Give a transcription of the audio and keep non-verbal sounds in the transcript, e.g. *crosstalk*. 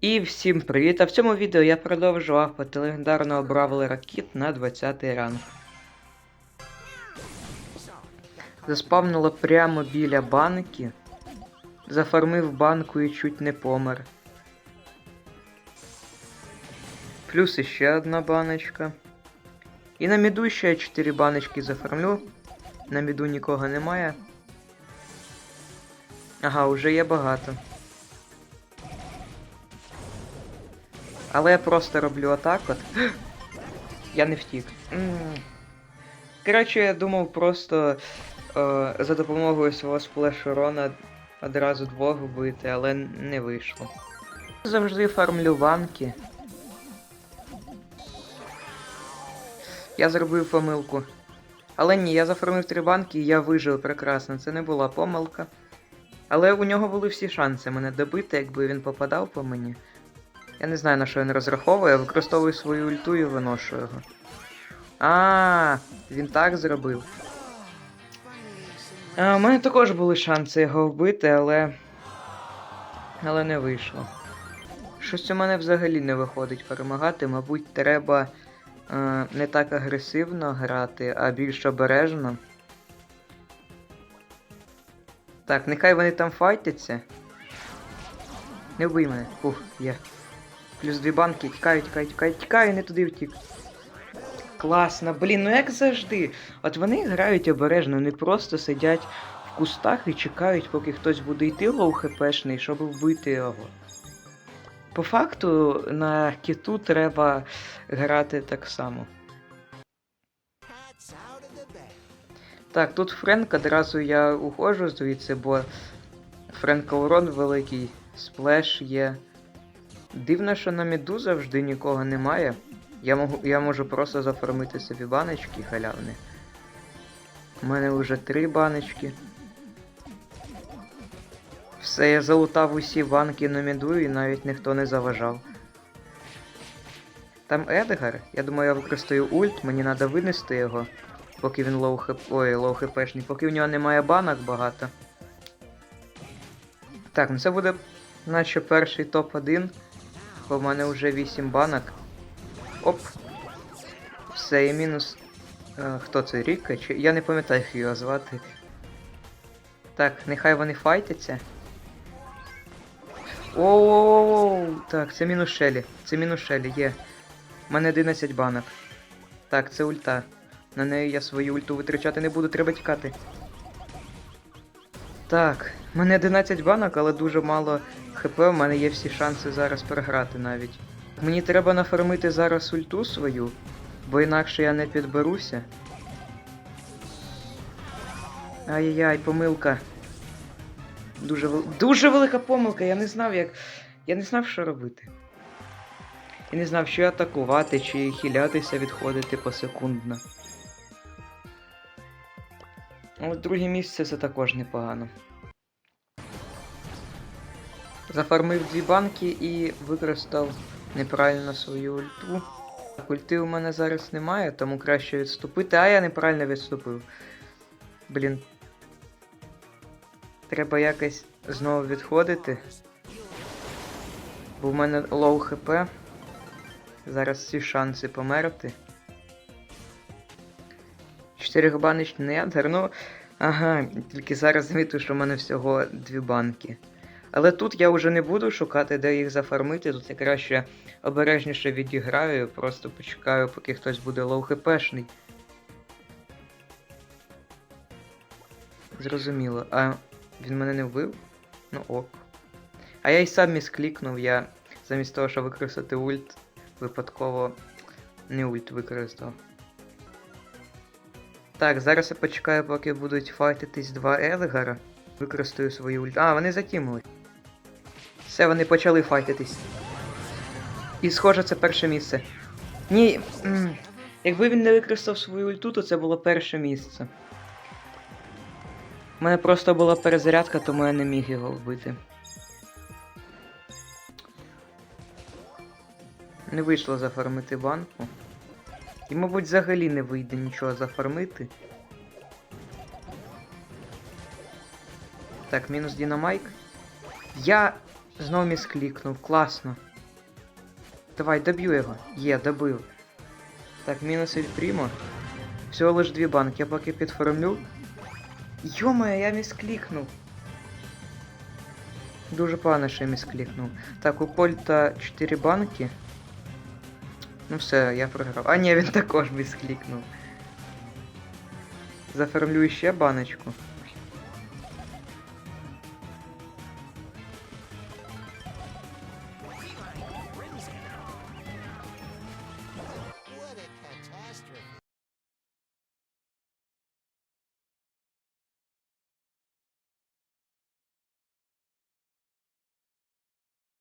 І всім привіт! А в цьому відео я продовжу апати легендарного бравлера Кіт на 20 ранг. Заспавнило прямо біля банки. Зафармив банку і чуть не помер. Плюс іще одна баночка. І на міду ще 4 баночки зафармлю. На міду нікого немає. Ага, уже є багато. Але я просто роблю отак от. *gasps* Я не втік. Коротше, я думав просто е, за допомогою свого сплешу Рона одразу двох вбити, але не вийшло. Завжди фармлю банки. Я зробив помилку. Але ні, я зафармив три банки і я вижив прекрасно. Це не була помилка. Але у нього були всі шанси мене добити, якби він попадав по мені. Я не знаю на що він розраховує, використовую свою ульту і виношу його. А, він так зробив. А, у мене також були шанси його вбити, але. Але не вийшло. Щось у мене взагалі не виходить перемагати, мабуть, треба е, не так агресивно грати, а більш обережно. Так, нехай вони там файтяться. Не вбий мене. Ух, є. Плюс дві банки, тікаю, тікаю, тікаю, тікаю, не туди втік. Класно, блін, ну як завжди. От вони грають обережно, вони просто сидять в кустах і чекають, поки хтось буде йти лоу хпшний, щоб вбити його. По факту на кіту треба грати так само. Так, тут Френк, одразу я уходжу звідси, бо Френка урон великий, сплеш є. Дивно, що на міду завжди нікого немає. Я можу, я можу просто зафармити собі баночки халявні. У мене вже три баночки. Все, я залутав усі банки на міду і навіть ніхто не заважав. Там Едгар, я думаю, я використаю ульт, мені треба винести його, поки він лоу хп. Ой, лоу хпшний, поки в нього немає банок багато. Так, ну це буде наче перший топ-1. В мене вже 8 банок. Оп. Все, і мінус. Е, хто це? Ріка? Чи... Я не пам'ятаю, як його звати. Так, нехай вони файтяться. Оу, так, це мінус Шелі. Це мінус Шелі, є. У мене 11 банок. Так, це ульта. На неї я свою ульту витрачати не буду, треба тікати. Так, у мене 11 банок, але дуже мало ХП, у мене є всі шанси зараз переграти навіть. Мені треба нафармити зараз ульту свою, бо інакше я не підберуся. Ай-яй-яй, помилка. Дуже вел... Дуже велика помилка, я не знав як. Я не знав, що робити. Я не знав, що атакувати, чи хилятися, відходити посекундно. Але друге місце це також непогано. Зафармив дві банки і використав неправильно свою ульту. Так, ульти у мене зараз немає, тому краще відступити, а я неправильно відступив. Блін. Треба якось знову відходити. Бо в мене лоу хп. Зараз всі шанси померти. 4 баночний ядер, ну. Ага, тільки зараз замітив, що в мене всього дві банки. Але тут я вже не буду шукати, де їх зафармити. Тут я краще обережніше відіграю, просто почекаю, поки хтось буде лоу хпшний. Зрозуміло. А він мене не вбив? Ну ок. А я й сам місклікнув, я замість того, щоб використати ульт, випадково не ульт використав. Так, зараз я почекаю, поки будуть файтитись два Едгара. Використаю свою ульт. А, вони затімили. Все, вони почали файтитись. І схоже, це перше місце. Ні. Якби він не використав свою ульту, то це було перше місце. У мене просто була перезарядка, тому я не міг його вбити. Не вийшло зафармити банку. І, мабуть, взагалі не вийде нічого зафармити. Так, мінус Дінамайк. Я знову місклікнув, класно. Давай, доб'ю його. Є, добив. Так, мінус від Прімо. Всього лиш дві банки, я поки підформлю. Йо-моє, я місклікнув. Дуже погано, що я місклікнув. Так, у Польта 4 банки. Ну все, я програв. А ні, він також *laughs* місклікнув. Заформлю ще баночку.